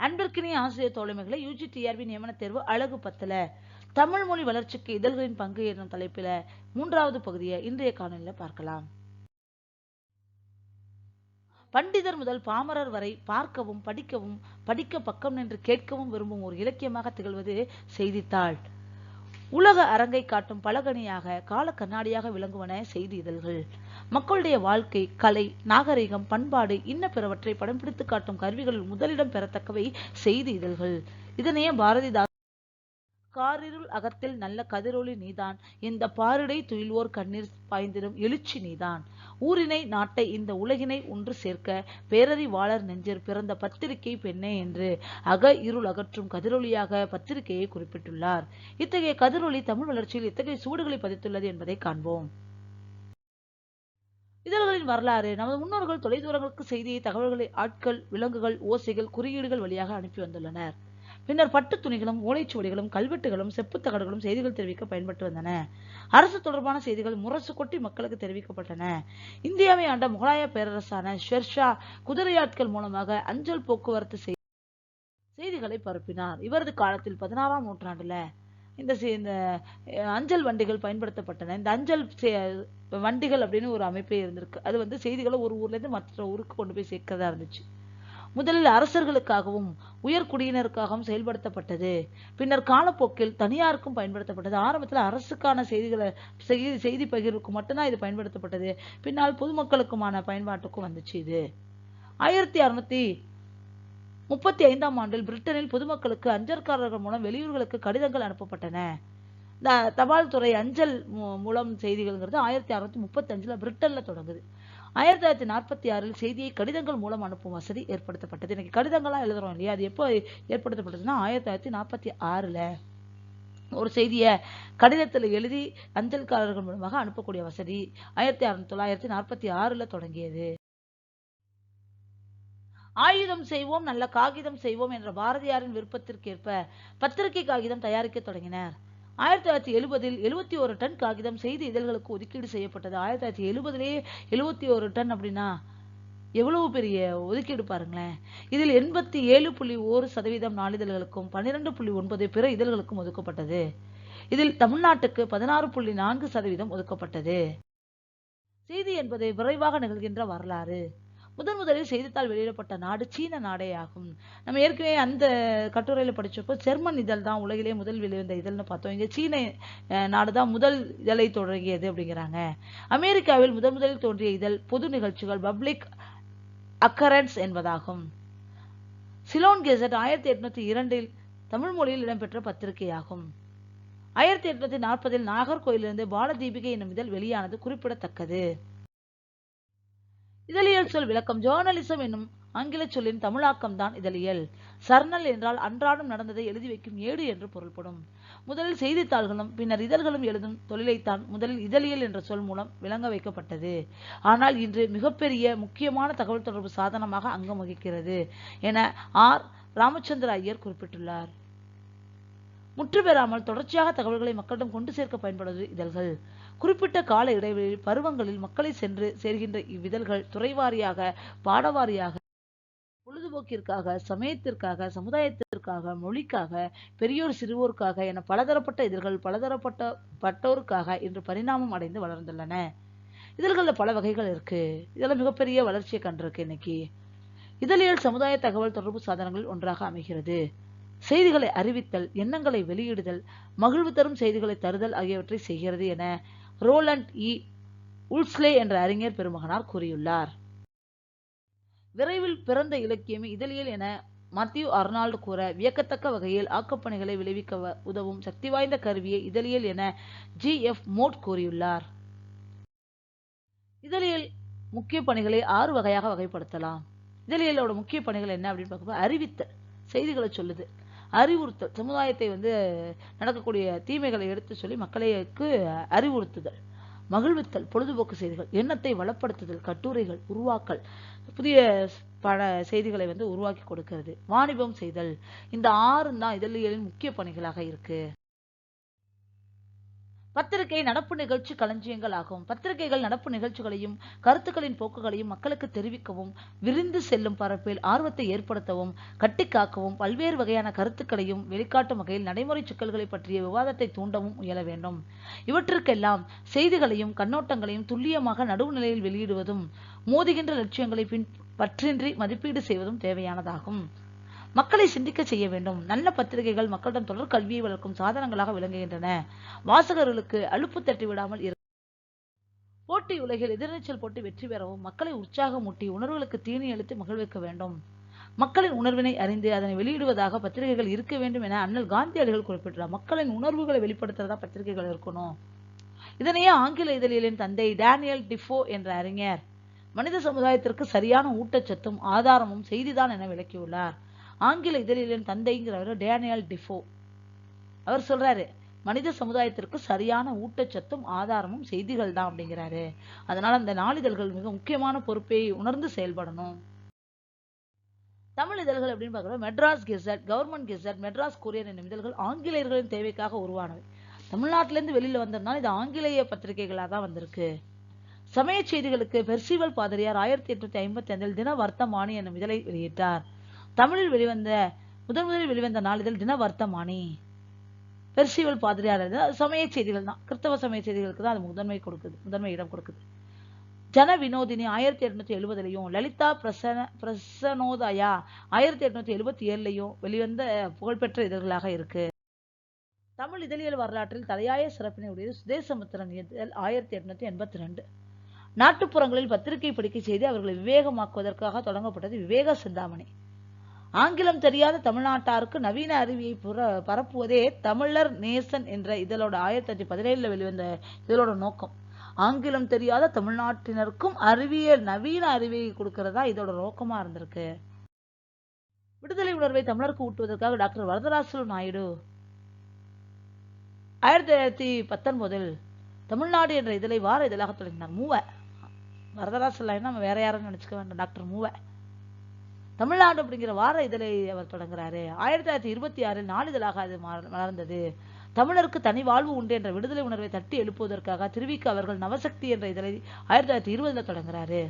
அன்பிற்கினிய ஆசிரியர் தோழமைகளை UG TRP நியமன தேர்வு அழகு பத்தல தமிழ் மொழி வளர்ச்சிக்கு இதழ்களின் பங்கு என்னும் தலைப்பில மூன்றாவது பகுதியை இன்றைய காணொலியில பார்க்கலாம். பண்டிதர் முதல் பாமரர் வரை பார்க்கவும் படிக்கவும் படிக்க பக்கம் நின்று கேட்கவும் விரும்பும் ஒரு இலக்கியமாக திகழ்வது செய்தித்தாள். உலக அரங்கை காட்டும் பலகணியாக கால கண்ணாடியாக விளங்குவன செய்தி இதழ்கள். மக்களுடைய வாழ்க்கை கலை நாகரிகம் பண்பாடு இன்ன பிறவற்றை படம் பிடித்து காட்டும் கருவிகளில் முதலிடம் பெறத்தக்கவை செய்தி இதழ்கள். இதனையே பாரதிதா காரிருள் அகத்தில் நல்ல கதிரொளி நீதான். இந்த பாரிடை துயில்வோர் கண்ணீர் பாய்ந்திடும் எழுச்சி நீதான். ஊரினை நாட்டை இந்த உலகினை ஒன்று சேர்க்க பேரறிவாளர் நெஞ்சில் பிறந்த பத்திரிகை பெண்ணே என்று அக இருள் அகற்றும் கதிரொலியாக பத்திரிகையை குறிப்பிட்டுள்ளார். இத்தகைய கதிரொளி தமிழ் வளர்ச்சியில் இத்தகைய சூடுகளை பதித்துள்ளது என்பதை காண்போம். இதழ்களின் வரலாறு. நமது முன்னோர்கள் தொலைதூரங்களுக்கு செய்தியை தகவல்களை ஆட்கள் விலங்குகள் ஓசைகள் குறியீடுகள் வழியாக அனுப்பி வந்துள்ளனர். பின்னர் பட்டு துணிகளும் ஓலைச்சுவடிகளும் கல்வெட்டுகளும் செப்பு தகடுகளும் செய்திகள் தெரிவிக்க பயன்பட்டு வந்தன. அரசு தொடர்பான செய்திகள் முரசு கொட்டி மக்களுக்கு தெரிவிக்கப்பட்டன. இந்தியாவை ஆண்ட முகலாய பேரரசான ஷெர்ஷா குதிரையாட்கள் மூலமாக அஞ்சல் போக்குவரத்து செய்திகளை பரப்பினார். இவரது காலத்தில் பதினாறாம் நூற்றாண்டுல இந்த செ- இந்த அஞ்சல் வண்டிகள் பயன்படுத்தப்பட்டன. இந்த அஞ்சல் வண்டிகள் அப்படின்னு ஒரு அமைப்பே இருந்திருக்கு. அது வந்து செய்திகளை ஒரு ஊர்ல இருந்து மற்ற ஊருக்கு கொண்டு போய் சேர்க்கிறதா இருந்துச்சு. முதலில் அரசர்களுக்காகவும் உயர்குடியினருக்காகவும் செயல்படுத்தப்பட்டது. பின்னர் காலப்போக்கில் தனியாருக்கும் பயன்படுத்தப்பட்டது. ஆரம்பத்தில் அரசுக்கான செய்திகளை செய்தி செய்தி பகிர்வுக்கு மட்டும்தான் இது பயன்படுத்தப்பட்டது. பின்னால் பொதுமக்களுக்குமான பயன்பாட்டுக்கும் வந்துச்சு இது. ஆயிரத்தி அறுநூத்தி முப்பத்தி ஐந்தாம் ஆண்டில் பிரிட்டனில் பொதுமக்களுக்கு அஞ்சற்காரர்கள் மூலம் வெளியூர்களுக்கு கடிதங்கள் அனுப்பப்பட்டன. த தபால் துறை அஞ்சல் மூ- மூலம் செய்திகள்ங்கிறது ஆயிரத்தி அறுநூத்தி முப்பத்தி அஞ்சுல பிரிட்டன்ல தொடங்குது. ஆயிரத்தி தொள்ளாயிரத்தி நாற்பத்தி ஆறில் செய்தியை கடிதங்கள் மூலம் அனுப்பும் வசதி ஏற்படுத்தப்பட்டது. இன்னைக்கு கடிதங்கள்லாம் எழுதுறோம் இல்லையா? அது எப்போ ஏற்படுத்தப்பட்டதுன்னா ஆயிரத்தி தொள்ளாயிரத்தி நாற்பத்தி ஆறுல ஒரு செய்தியை கடிதத்தில் எழுதி அஞ்சல்காரர்கள் மூலமாக அனுப்பக்கூடிய வசதி ஆயிரத்தி அறுநூத்தி தொள்ளாயிரத்தி நாற்பத்தி ஆறுல தொடங்கியது. ஆயுதம் செய்வோம் நல்ல காகிதம் செய்வோம் என்ற பாரதியாரின் விருப்பத்திற்கேற்ப பத்திரிகை காகிதம் தயாரிக்க தொடங்கினர். ஆயிரத்தி தொள்ளாயிரத்தி எழுபதில் எழுபத்தி ஒரு டன் காகிதம் செய்தி இதழ்களுக்கு ஒதுக்கீடு செய்யப்பட்டது. ஆயிரத்தி தொள்ளாயிரத்தி எழுபதுலேயே எழுபத்தி ஒரு டன் அப்படின்னா எவ்வளவு பெரிய ஒதுக்கீடு பாருங்களேன். இதில் எண்பத்தி ஏழு புள்ளி ஒரு சதவீதம் நாளிதழ்களுக்கும் பன்னிரெண்டு புள்ளி ஒன்பது பிற இதழ்களுக்கும் ஒதுக்கப்பட்டது. இதில் தமிழ்நாட்டுக்கு பதினாறு புள்ளி நான்கு சதவீதம் ஒதுக்கப்பட்டது. செய்தி என்பது விரைவாக நிகழ்கின்ற வரலாறு. முதன் முதலில் செய்தித்தாள் வெளியிடப்பட்ட நாடு சீன நாடே ஆகும். நம்ம ஏற்கனவே அந்த கட்டுரையில படித்தப்போ ஜெர்மன் இதழ் தான் உலகிலே முதல் வெளிவந்த இதழ்னு பார்த்தோம். இங்க சீன நாடு தான் முதல் இதழை தொடங்கியது அப்படிங்கிறாங்க. அமெரிக்காவில் முதன் முதலில் தோன்றிய இதழ் பொது நிகழ்ச்சிகள் பப்ளிக் அக்கரன்ஸ் என்பதாகும். சிலோன் கெசட் ஆயிரத்தி எட்நூத்தி இரண்டில் தமிழ் மொழியில் இடம்பெற்ற பத்திரிகையாகும். ஆயிரத்தி எட்நூத்தி நாற்பதில் நாகர்கோயிலிருந்து பாலதீபிகை என்னும் இதழ் வெளியானது குறிப்பிடத்தக்கது. இதழியல் சொல் விளக்கம். ஜேர்னலிசம் என்னும் ஆங்கில சொல்லின் தமிழாக்கம் தான் இதழியல். சர்னல் என்றால் அன்றாடம் நடந்ததை எழுதி வைக்கும் ஏடு என்று பொருள்படும். முதலில் செய்தித்தாள்களும் பின்னர் இதழ்களும் எழுதும் தொழிலைத்தான் முதலில் இதழியல் என்ற சொல் மூலம் விளங்க வைக்கப்பட்டது. ஆனால் இன்று மிகப்பெரிய முக்கியமான தகவல் தொடர்பு சாதனமாக அங்கம் வகிக்கிறது என ஆர். ராமச்சந்திர ஐயர் குறிப்பிட்டுள்ளார். முற்று பெறாமல் தொடர்ச்சியாக தகவல்களை மக்களிடம் கொண்டு சேர்க்க பயன்படுவது இதழ்கள். குறிப்பிட்ட கால இடைவெளியில் பருவங்களில் மக்களை சென்று சேர்கின்ற இவ்விதழ்கள் துறைவாரியாக பாடவாரியாக பொழுதுபோக்கிற்காக சமயத்திற்காக சமுதாயத்திற்காக மொழிக்காக பெரியோர் சிறுவோருக்காக என பலதரப்பட்ட இதழ்கள் பலதரப்பட்ட பட்டோருக்காக இன்று பரிணாமம் அடைந்து வளர்ந்துள்ளன. இதழ்களில் பல வகைகள் இருக்கு. இதெல்லாம் மிகப்பெரிய வளர்ச்சியை கண்டிருக்கு இன்னைக்கு. இதழியல் சமுதாய தகவல் தொடர்பு சாதனங்களில் ஒன்றாக அமைகிறது. செய்திகளை அறிவித்தல் எண்ணங்களை வெளியிடுதல் மகிழ்வு தரும் செய்திகளை தருதல் ஆகியவற்றை செய்கிறது என ரோலண்ட் இ. உல்ஸ்லே என்ற அறிஞர் பெருமகனார் கூறியுள்ளார். விரைவில் பிறந்த இலக்கியம் இதழியல் என மத்தியூ அர்னால்டு கூற வியக்கத்தக்க வகையில் ஆக்கப்பணிகளை விளைவிக்க உதவும் சக்தி வாய்ந்த கருவியை இதழியல் என ஜி. எஃப். மோட் கூறியுள்ளார். இதழியல் முக்கிய பணிகளை ஆறு வகையாக வகைப்படுத்தலாம். இதழியலோட முக்கிய பணிகள் என்ன அப்படின்னு பார்க்கும்போது அறிவித்தல் செய்திகளை சொல்லுது. அறிவுறுத்தல் சமுதாயத்தை வந்து நடக்கக்கூடிய தீமைகளை எடுத்து சொல்லி மக்களுக்கு அறிவுறுத்துதல் மகிழ்வித்தல் பொழுதுபோக்கு செய்திகள் எண்ணத்தை வளப்படுத்துதல் கட்டுரைகள் உருவாக்கல் புதிய பல செய்திகளை வந்து உருவாக்கி கொடுக்கிறது. வாணிபம் செய்தல் இந்த ஆறு தான் இதழியலின் முக்கிய பணிகளாக இருக்கு. பத்திரிகை நடப்பு நிகழ்ச்சி களஞ்சியங்கள் ஆகும். பத்திரிகைகள் நடப்பு நிகழ்ச்சிகளையும் கருத்துக்களின் போக்குகளையும் மக்களுக்கு தெரிவிக்கவும் விரிந்து செல்லும் பரப்பில் ஆர்வத்தை ஏற்படுத்தவும் கட்டிக்காக்கவும் பல்வேறு வகையான கருத்துக்களையும் வெளிக்காட்டும் வகையில் நடைமுறை சிக்கல்களை பற்றிய விவாதத்தை தூண்டவும் முயல வேண்டும். இவற்றிற்கெல்லாம் செய்திகளையும் கண்ணோட்டங்களையும் துல்லியமாக நடுவுநிலையில் வெளியிடுவதும் மோதுகின்ற லட்சியங்களை பின் பற்றின்றி மதிப்பீடு செய்வதும் தேவையானதாகும். மக்களை சிந்திக்க செய்ய வேண்டும். நல்ல பத்திரிகைகள் மக்களிடம் தொடர் கல்வியை வளர்க்கும் சாதனங்களாக விளங்குகின்றன. வாசகர்களுக்கு அலுப்பு தட்டி விடாமல் இரு போட்டி உலகில் எதிர்நீச்சல் போட்டி வெற்றி பெறவும் மக்களை உற்சாகமூட்டி உணர்வுகளுக்கு தீனி அளித்து மகிழ்விக்க வேண்டும். மக்களின் உணர்வினை அறிந்து அதனை வெளியிடுவதாக பத்திரிகைகள் இருக்க வேண்டும் என அண்ணல் காந்தியடிகள் குறிப்பிட்டார் மக்களின் உணர்வுகளை வெளிப்படுத்துறதா பத்திரிகைகள் இருக்கணும். இதனையே ஆங்கில இதழியலின் தந்தை டேனியல் டிஃபோ என்ற அறிஞர் மனித சமுதாயத்திற்கு சரியான ஊட்டச்சத்தும் ஆதாரமும் செய்திதான் என விளக்கியுள்ளார். ஆங்கில இதழியலின் தந்தைங்கிறவர் டேனியல் டிஃபோ. அவர் சொல்றாரு மனித சமுதாயத்திற்கு சரியான ஊட்டச்சத்தும் ஆதாரமும் செய்திகள் தான் அப்படிங்கிறாரு. அதனால அந்த நாளிதழ்கள் மிக முக்கியமான பொறுப்பை உணர்ந்து செயல்படணும். தமிழ் இதழ்கள் அப்படின்னு பார்க்குறோம் Madras gazette government gazette Madras courier என்னும் இதழ்கள் ஆங்கிலேயர்களின் தேவைக்காக உருவானவை. தமிழ்நாட்டிலேருந்து வெளியில் வந்ததுனால இது ஆங்கிலேய பத்திரிகைகளாக தான் வந்திருக்கு. சமய செய்திகளுக்கு பெர்சிவல் பாதிரியார் ஆயிரத்தி எட்நூத்தி ஐம்பத்தி ஐந்தில் தின வர்த்தமானி என்னும் இதழை வெளியிட்டார். தமிழில் வெளிவந்த முதன் முதலில் வெளிவந்த நாளிதழ் தின வர்த்தமானி பெர்சிவல் பாதிரியார் அது சமய செய்திகள் தான். கிறிஸ்தவ சமய செய்திகளுக்கு தான் அது முதன்மை கொடுக்குது முதன்மை இடம் கொடுக்குது. ஜன வினோதினி ஆயிரத்தி எட்நூத்தி எழுபதுலையும் லலிதா பிரசன பிரசனோதயா ஆயிரத்தி எட்நூத்தி எழுபத்தி ஏழுலையும் வெளிவந்த புகழ்பெற்ற இதழ்களாக இருக்கு. தமிழ் இதழியல் வரலாற்றில் தலையாய சிறப்பினை உடையது சுதேசமுத்திரன் இதழ் ஆயிரத்தி எட்நூத்தி எண்பத்தி ரெண்டு நாட்டுப்புறங்களில் பத்திரிகை படிக்க செய்து அவர்களை விவேகமாக்குவதற்காக தொடங்கப்பட்டது விவேக சிந்தாமணி. ஆங்கிலம் தெரியாத தமிழ்நாட்டாருக்கு நவீன அறிவியை புற பரப்புவதே தமிழர் நேசன் என்ற இதழோட ஆயிரத்தி தொள்ளாயிரத்தி பதினேழுல வெளிவந்த இதழோட நோக்கம். ஆங்கிலம் தெரியாத தமிழ்நாட்டினருக்கும் அறிவியல் நவீன அறிவியை கொடுக்கறதா இதோட நோக்கமா இருந்திருக்கு. விடுதலை உணர்வை தமிழருக்கு ஊட்டுவதற்காக டாக்டர் வரதராசு நாயுடு. ஆயிரத்தி தொள்ளாயிரத்தி பத்தொன்பதில் தமிழ்நாடு என்ற இதழை வார இதழாக தொடங்கினார். மூவ. வரதராசு நம்ம வேற யாரும் நினைச்சுக்க வேண்டாம். டாக்டர் மூவ. தமிழ்நாடு அப்படிங்கிற வார இதழை அவர் தொடங்குறாரு. ஆயிரத்தி தொள்ளாயிரத்தி இருபத்தி ஆறில் நாளிதழாக அது மலர்ந்தது. தமிழருக்கு தனி வாழ்வு உண்டு என்ற விடுதலை உணர்வை தட்டி எழுப்புவதற்காக திருவிக்க அவர்கள் நவசக்தி என்ற இதழை ஆயிரத்தி தொள்ளாயிரத்தி இருபதுல தொடங்குறாரு.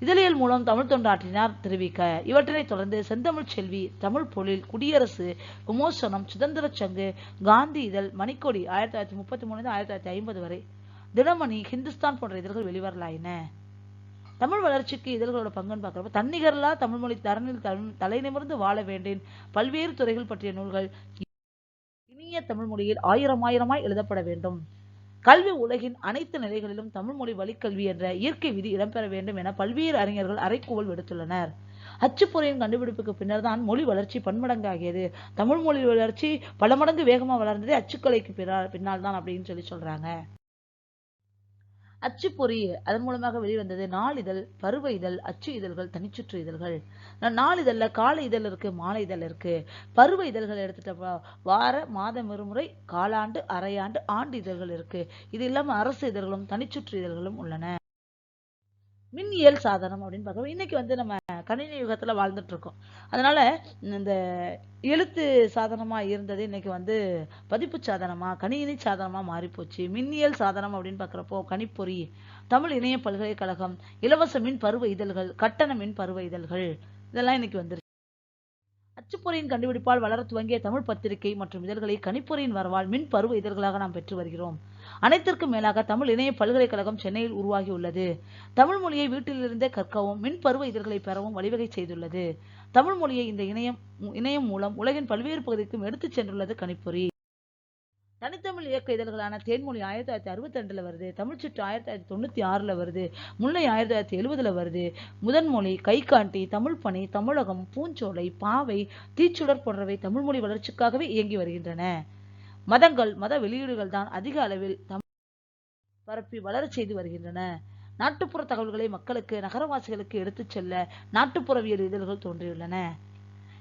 இதழியல் மூலம் தமிழ் தொண்டாற்றினார் தெரிவிக்க இவற்றினைத் தொடர்ந்து செந்தமிழ் செல்வி தமிழ் பொழில் குடியரசு விமோசனம் சுதந்திர சங்கு காந்தி இதழ் மணிக்கொடி ஆயிரத்தி தொள்ளாயிரத்தி முப்பத்தி மூணு ஆயிரத்தி தொள்ளாயிரத்தி ஐம்பது வரை தினமணி ஹிந்துஸ்தான் போன்ற இதழ்கள் வெளிவரலாயின. தமிழ் வளர்ச்சிக்கு இதழ்களோட பங்குன்னு பார்க்குறப்ப தன்னிகர்லா தமிழ் மொழி தரனில் தலை- தலை நிமிர்ந்து வாழ வேண்டேன். பல்வேறு துறைகள் பற்றிய நூல்கள் இனிய தமிழ் மொழியில் ஆயிரம் ஆயிரமாய் எழுதப்பட வேண்டும். கல்வி உலகின் அனைத்து நிலைகளிலும் தமிழ் மொழி வழிக்கல்வி என்ற இயற்கை விதி இடம்பெற வேண்டும் என பல்வேறு அறிஞர்கள் அறைக்கோவல் விடுத்துள்ளனர். அச்சுப்பொறியின் கண்டுபிடிப்புக்கு பின்னர் தான் மொழி வளர்ச்சி பன்மடங்காகியது. தமிழ் மொழி வளர்ச்சி பல மடங்கு வேகமா வளர்ந்ததே அச்சுக்கலைக்கு பின்னால் தான் அப்படின்னு சொல்லி சொல்றாங்க. அச்சுப்பொறி அதன் மூலமாக வெளிவந்தது. நாளிதழ் பருவ இதழ் அச்சு இதழ்கள் தனிச்சுற்று இதழ்கள். நாளிதழில் நாளிதழ்ல கால இதழ் இருக்கு மாலை இதழ் இருக்கு. பருவ இதழ்கள் எடுத்துட்டப்ப வார மாதம் இருமுறை காலாண்டு அரையாண்டு ஆண்டு இதழ்கள் இருக்கு. இது இல்லாம அரசு இதழ்களும் தனிச்சுற்று இதழ்களும் உள்ளன. மின்னியல் சாதனம் அப்படின்னு பார்க்கணும் இன்னைக்கு வந்து நம்ம கணினி யுகத்துல வாழ்ந்துட்டு இருக்கோம் அதனால இந்த எழுத்து சாதனமா இருந்தது இன்னைக்கு வந்து பதிப்பு சாதனமா கணினி சாதனமா மாறி போச்சு மின்னியல் சாதனம் அப்படின்னு பார்க்குறப்போ கணிப்பொறி தமிழ் இணைய பல்கலைக்கழகம் இலவச மின் பருவ இதழ்கள் கட்டண மின் பருவ இதழ்கள் இதெல்லாம் இன்னைக்கு வந்துருச்சு. அச்சுப்பொறியின் கண்டுபிடிப்பால் வளர துவங்கிய தமிழ் பத்திரிகை மற்றும் இதழ்களை கணிப்பொறியின் வரவால் மின் பருவ இதழ்களாக நாம் பெற்று வருகிறோம். அனைத்திற்கும் மேலாக தமிழ் இணைய பல்கலைக்கழகம் சென்னையில் உருவாகியுள்ளது தமிழ் மொழியை வீட்டிலிருந்தே கற்கவும் மின் பருவ இதழ்களை பெறவும் வழிவகை செய்துள்ளது. தமிழ் மொழியை இந்த இணையம் இணையம் மூலம் உலகின் பல்வேறு பகுதிக்கும் எடுத்துச் சென்றுள்ளது கணிப்பொறி. தனித்தமிழ் இயக்க இதழ்களான தேன்மொழி ஆயிரத்தி தொள்ளாயிரத்தி அறுபத்தி ரெண்டுல வருது தமிழ்ச்சிட்டு ஆயிரத்தி தொள்ளாயிரத்தி தொண்ணூத்தி ஆறுல வருது முல்லை ஆயிரத்தி தொள்ளாயிரத்தி எழுபதுல வருது முதன்மொழி கைகாட்டி தமிழ் பணி தமிழகம் பூஞ்சோலை பாவை தீச்சுடர் போன்றவை தமிழ் மொழி வளர்ச்சிக்காகவே இயங்கி வருகின்றன. மதங்கள் மத வெளியீடுகள் தான் அதிக அளவில் தமிழ் பரப்பி வளரச் செய்து வருகின்றன. நாட்டுப்புற தகவல்களை மக்களுக்கு நகரவாசிகளுக்கு எடுத்துச் செல்ல நாட்டுப்புறவியல் இதழ்கள் தோன்றியுள்ளன.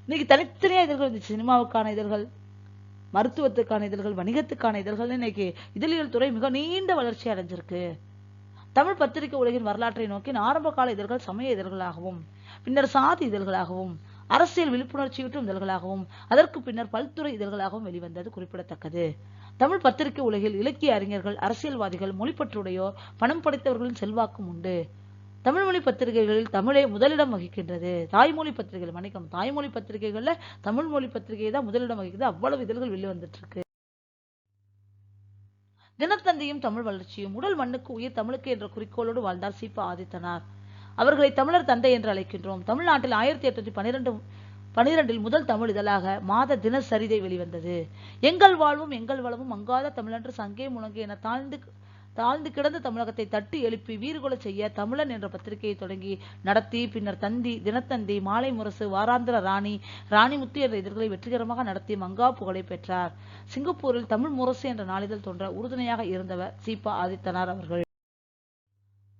இன்னைக்கு தனித்தனியா இதழ்கள் இருந்துச்சு சினிமாவுக்கான இதழ்கள்? மருத்துவத்துக்கான இதழ்கள் வணிகத்துக்கான இதழ்கள். இன்னைக்கு இதழியல் துறை மிக நீண்ட வளர்ச்சி அடைஞ்சிருக்கு. தமிழ் பத்திரிகை உலகின் வரலாற்றை நோக்கி ஆரம்ப கால இதழ்கள் சமய இதழ்களாகவும் பின்னர் சாதி இதழ்களாகவும் அரசியல் விழிப்புணர்ச்சியூட்டும் இதழ்களாகவும் அதற்கு பின்னர் பல்துறை இதழ்களாகவும் வெளிவந்தது குறிப்பிடத்தக்கது. தமிழ் பத்திரிகை உலகில் இலக்கிய அறிஞர்கள் அரசியல்வாதிகள் மொழிப்பற்றுடையோர் பணம் படைத்தவர்களின் செல்வாக்கும் உண்டு. தமிழ்மொழி பத்திரிகைகளில் தமிழே முதலிடம் வகிக்கின்றது. தாய்மொழி பத்திரிகைகள் மன்னிக்கும் தாய்மொழி பத்திரிகைகளில் தமிழ் மொழி பத்திரிகை தான் முதலிடம் வகிக்கிறது அவ்வளவு இதழ்கள் வெளிவந்துட்டு இருக்கு தினத்தந்தியும் தமிழ் வளர்ச்சியும் உடல் மண்ணுக்கு உயிர் தமிழுக்கு என்ற குறிக்கோளோடு வாழ்ந்தார் சீபா ஆதித்தனார். அவர்களை தமிழர் தந்தை என்று அழைக்கின்றோம். தமிழ்நாட்டில் ஆயிரத்தி எட்நூத்தி பன்னிரெண்டு பனிரெண்டில் முதல் தமிழ் இதழாக மாத தினசரிதை வெளிவந்தது. எங்கள் வாழ்வும் எங்கள் வளமும் மங்காத தமிழன்று சங்கே முழங்கு என தாழ்ந்து தாழ்ந்து கிடந்த தமிழகத்தை தட்டி எழுப்பி வீறுகொலை செய்ய தமிழன் என்ற பத்திரிகையை தொடங்கி நடத்தி பின்னர் தந்தி தினத்தந்தி மாலை முரசு வாராந்திர ராணி ராணிமுத்து என்ற இதழ்களை வெற்றிகரமாக நடத்தி மங்கா புகழை பெற்றார். சிங்கப்பூரில் தமிழ் முரசு என்ற நாளிதழ் தோன்ற உறுதுணையாக இருந்தவர் சீபா ஆதித்தனார் அவர்கள்.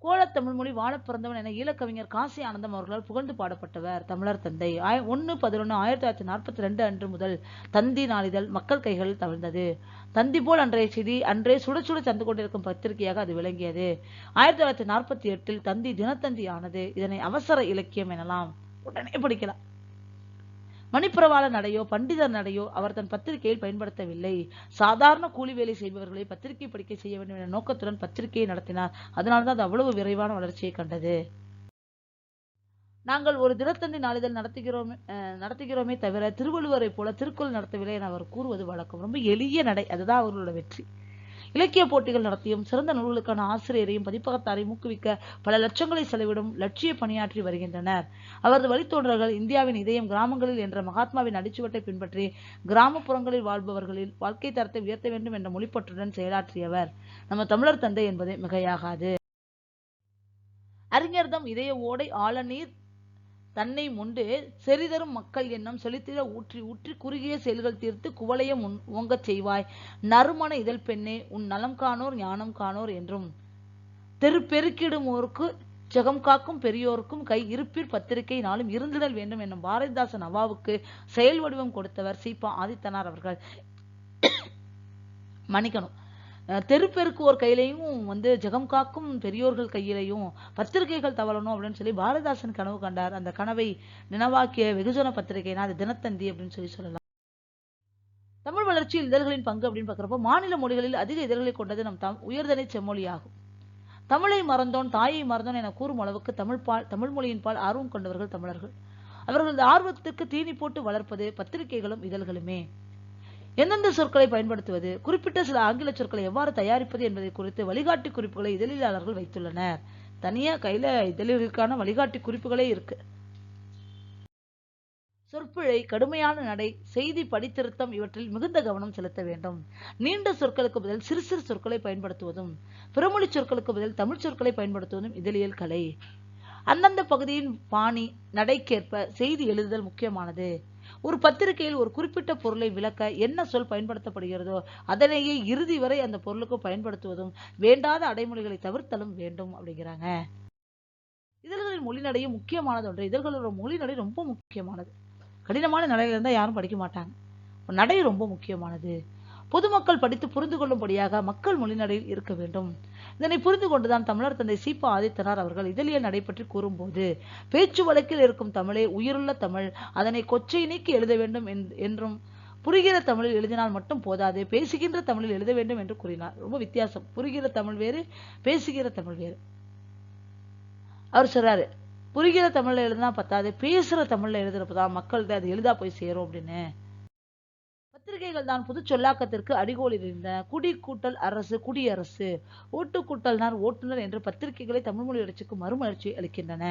கோலத்தமிழ் மொழி வாழப் பிறந்தவன் என ஈழக்கவிஞர் காசி ஆனந்தம் அவர்களால் புகழ்ந்து பாடப்பட்டவர் தமிழர் தந்தை. ஆய ஒன்று பதினொன்று ஆயிரத்தி தொள்ளாயிரத்தி நாற்பத்தி ரெண்டு அன்று முதல் தந்தி நாளிதழ் மக்கள் கைகளில் தவிழ்ந்தது. தந்தி போல் அன்றைய செய்தி அன்றே சுட சுட தந்து கொண்டிருக்கும் பத்திரிகையாக அது விளங்கியது. ஆயிரத்தி தொள்ளாயிரத்தி நாற்பத்தி எட்டில் தந்தி தினத்தந்தி ஆனது இதனை அவசர இலக்கியம் எனலாம். உடனே படிக்கலாம். மணிப்பிரவாள நடையோ பண்டிதர் நடையோ அவர் தன் பத்திரிகையில் பயன்படுத்தவில்லை. சாதாரண கூலி வேலை செய்பவர்களை பத்திரிகை படிக்க செய்ய வேண்டும் என்ற நோக்கத்துடன் பத்திரிகையை நடத்தினார். அதனால்தான் அது அவ்வளவு விரைவான வளர்ச்சியை கண்டது. நாங்கள் ஒரு தினத்தந்தி நாளிதழ் நடத்துகிறோம் அஹ், நடத்துகிறோமே தவிர திருவள்ளுவரை போல திருக்குறள் நடத்தவில்லை என அவர் கூறுவது வழக்கம். ரொம்ப எளிய நடை. அதுதான் அவர்களோட வெற்றி. இலக்கிய போட்டிகள் நடத்தியும் சிறந்த நூல்களுக்கான ஆசிரியரையும் பதிப்பகத்தாரையும் ஊக்குவிக்க பல லட்சங்களை செலவிடும் லட்சிய பணியாற்றி வருகின்றனர். அவரது வழித்தோன்றர்கள் இந்தியாவின் இதயம் கிராமங்களில் என்ற மகாத்மாவின் அடிச்சுவட்டை பின்பற்றி கிராமப்புறங்களில் வாழ்பவர்களில் வாழ்க்கை தரத்தை உயர்த்த வேண்டும் என்ற மொழிப்பற்றுடன் செயலாற்றியவர். நம்ம தமிழர் தந்தை என்பது மிகையாகாது. அறிஞர்தம் இதய ஓடை ஆழநீர் தன்னை முண்டு செறிதரும் மக்கள் எண்ணம் செலுத்திட ஊற்றி ஊற்றி குறுகிய செயல்கள் தீர்த்து குவளையம் உன் ஓங்கச் செய்வாய். நறுமண இதழ் பெண்ணே உன் நலம் காணோர் ஞானம் காணோர் என்றும். தெரு பெருக்கிடுமோருக்கு ஜெகம் காக்கும் பெரியோருக்கும் கை இருப்பிற் பத்திரிகை நாளும் இருந்திடல் வேண்டும் என்னும் பாரதிதாசன் அவாவுக்கு செயல் வடிவம் கொடுத்தவர் சீபா ஆதித்தனார் அவர்கள். மன்னிக்கணும். அஹ் கையிலையும் வந்து ஜெகம் காக்கும் பெரியோர்கள் கையிலையும் பத்திரிகைகள் தவழணும் அப்படின்னு சொல்லி பாரதிதாசன் கனவு கண்டார். அந்த கனவை நினைவாக்கிய வெகுஜன பத்திரிகைனா அது தினத்தந்தி அப்படின்னு சொல்லி சொல்லலாம். தமிழ் வளர்ச்சியில் இதழ்களின் பங்கு அப்படின்னு பார்க்குறப்போ மாநில மொழிகளில் அதிக இதழ்களை கொண்டது நம் தம் உயர்தனை செம்மொழியாகும். தமிழை மறந்தோன் தாயை மறந்தோன் என கூறும் அளவுக்கு தமிழ் பால் தமிழ் மொழியின் பால் ஆர்வம் கொண்டவர்கள் தமிழர்கள். அவர்களது ஆர்வத்திற்கு தீனி போட்டு வளர்ப்பது பத்திரிகைகளும் இதழ்களுமே. எந்தெந்த சொற்களை பயன்படுத்துவது? குறிப்பிட்ட சில ஆங்கில சொற்களை எவ்வாறு தயாரிப்பது என்பதை குறித்து வழிகாட்டி குறிப்புகளை இதழியலாளர்கள் வைத்துள்ளனர். தனியா கையில இதழிகளுக்கான வழிகாட்டி குறிப்புகளே இருக்கு. சொற்பிழை கடுமையான நடை செய்தி படித்திருத்தம் இவற்றில் மிகுந்த கவனம் செலுத்த வேண்டும். நீண்ட சொற்களுக்கு பதில் சிறு சிறு சொற்களை பயன்படுத்துவதும் பிறமொழி சொற்களுக்கு பதில் தமிழ் சொற்களை பயன்படுத்துவதும் இதழியல் கலை. அந்தந்த பகுதியின் பாணி நடைக்கேற்ப செய்தி எழுதுதல் முக்கியமானது. ஒரு பத்திரிகையில் ஒரு குறிப்பிட்ட பொருளை விளக்க என்ன சொல் பயன்படுத்தப்படுகிறதோ அதனையே இறுதி வரை அந்த பொருளுக்கு பயன்படுத்துவதும் வேண்டாத அடைமொழிகளை தவிர்த்தலும் வேண்டும் அப்படிங்கிறாங்க. இதழ்களின் மொழிநடையும் முக்கியமானது ஒன்று. இதழ்களோட மொழிநடை ரொம்ப முக்கியமானது. கடினமான நடையில இருந்தா யாரும் படிக்க மாட்டாங்க. நடை ரொம்ப முக்கியமானது. பொதுமக்கள் படித்து புரிந்து கொள்ளும்படியாக மக்கள் மொழிநடையில் இருக்க வேண்டும். இதனை புரிந்து கொண்டுதான் தமிழர் தந்தை சீப்பா ஆதித்தனார் அவர்கள் இதழியல் நடைபெற்று கூறும்போது பேச்சு வழக்கில் இருக்கும் தமிழே உயிருள்ள தமிழ் அதனை கொச்சை நீக்கி எழுத வேண்டும் என்றும் புரிகிற தமிழில் எழுதினால் மட்டும் போதாது பேசுகின்ற தமிழில் எழுத வேண்டும் என்று கூறினார். ரொம்ப வித்தியாசம். புரிகிற தமிழ் வேறு பேசுகிற தமிழ் வேறு. அவர் சொல்றாரு புரிகிற தமிழ்ல எழுதினா பத்தாது பேசுற தமிழ்ல எழுதுறப்பதான் மக்கள்கிட்ட அது எழுதா போய் சேரும் அப்படின்னு. பத்திரிகைகள் தான் புது சொல்லாக்கத்திற்கு அடிகோலில் இருந்தன குடி கூட்டல் அரசு குடியரசு ஓட்டு கூட்டல்னார் ஓட்டுநர் என்று பத்திரிகைகளை தமிழ் மொழி வளர்ச்சிக்கு மறுமலர்ச்சி அளிக்கின்றன.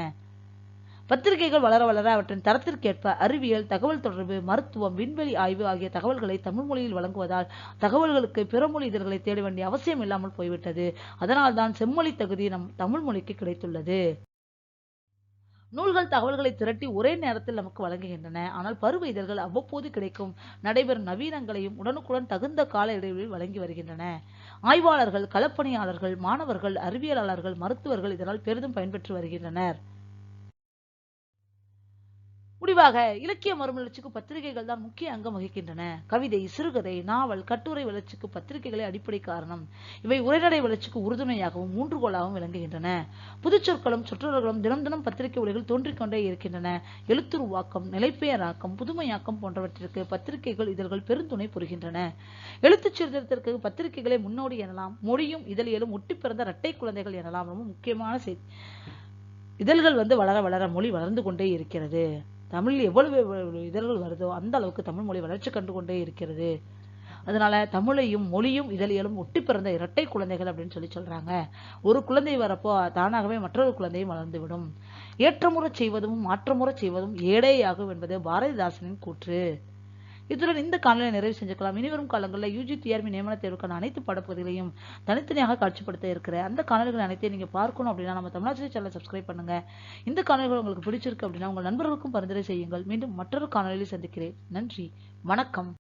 பத்திரிகைகள் வளர வளர அவற்றின் தரத்திற்கேற்ப அறிவியல் தகவல் தொடர்பு மருத்துவம் விண்வெளி ஆய்வு ஆகிய தகவல்களை தமிழ் மொழியில் வழங்குவதால் தகவல்களுக்கு பிறமொழி இதழ்களை தேட வேண்டிய அவசியம் இல்லாமல் போய்விட்டது. அதனால்தான் செம்மொழி தகுதி நம் தமிழ் மொழிக்கு கிடைத்துள்ளது. நூல்கள் தகவல்களை திரட்டி ஒரே நேரத்தில் நமக்கு வழங்குகின்றன. ஆனால் பருவ இதழ்கள் அவ்வப்போது கிடைக்கும் நடைபெறும் நவீனங்களையும் உடனுக்குடன் தகுந்த கால இடைவெளியில் வழங்கி வருகின்றன. ஆய்வாளர்கள் களப்பணியாளர்கள் மாணவர்கள் அறிவியலாளர்கள் மருத்துவர்கள் இதனால் பெரிதும் பயன்பெற்று வருகின்றனர். முடிவாக இலக்கிய மறுமலர்ச்சிக்கு பத்திரிகைகள் தான் முக்கிய அங்கம் வகிக்கின்றன. கவிதை சிறுகதை நாவல் கட்டுரை வளர்ச்சிக்கு பத்திரிகைகளே அடிப்படை காரணம். இவை உரைநடை வளர்ச்சிக்கு உறுதுணையாகவும் ஊன்றுகோலாகவும் விளங்குகின்றன. புதுச்சொற்களும் சொற்றொடர்களும் தினம் தினம் பத்திரிகை உலகில் தோன்றிக்கொண்டே இருக்கின்றன. எழுத்துருவாக்கம் நிலைப்பெயராக்கம் புதுமையாக்கம் போன்றவற்றிற்கு பத்திரிகைகள் இதழ்கள் பெருந்துணை புரிகின்றன. எழுத்துச் சீர்திருத்தத்திற்கு பத்திரிகைகளை முன்னோடி எனலாம். மொழியும் இதழியலும் ஒட்டி பிறந்த இரட்டை குழந்தைகள் எனலாம். ரொம்ப முக்கியமான செய்தி. இதழ்கள் வந்து வளர வளர மொழி வளர்ந்து கொண்டே இருக்கிறது. தமிழ் எவ்வளவு இதழ்கள் வருதோ அந்த அளவுக்கு தமிழ் மொழி வளர்ச்சி கண்டு கொண்டே இருக்கிறது. அதனால தமிழையும் மொழியும் இதழியலும் ஒட்டி பிறந்த இரட்டை குழந்தைகள் அப்படின்னு சொல்லி சொல்றாங்க. ஒரு குழந்தை வரப்போ தானாகவே மற்றொரு குழந்தையும் வளர்ந்துவிடும் ஏற்றமுறை செய்வதும் மாற்றமுறை செய்வதும் ஏடேயாகும் என்பது பாரதிதாசனின் கூற்று. இத்துடன் இந்த காணொலியை நிறைவு செஞ்சுக்கலாம். இனிவரும் காலங்களில் யூஜி டிஆர்பி நியமன தேர்வுக்கான அனைத்து பாடப்பகுதிகளையும் தனித்தனியாக காட்சிப்படுத்த இருக்கிற அந்த காணொலிகள் அனைத்தையும் நீங்க பார்க்கணும் அப்படின்னா நம்ம தமிழாசிரியர் சேனல் சப்ஸ்கிரைப் பண்ணுங்க. இந்த காணொலிகள் உங்களுக்கு பிடிச்சிருக்கு அப்படின்னா உங்கள் நண்பர்களுக்கும் பரிந்துரை செய்யுங்கள். மீண்டும் மற்றொரு காணொலியில் சந்திக்கிறேன். நன்றி. வணக்கம்.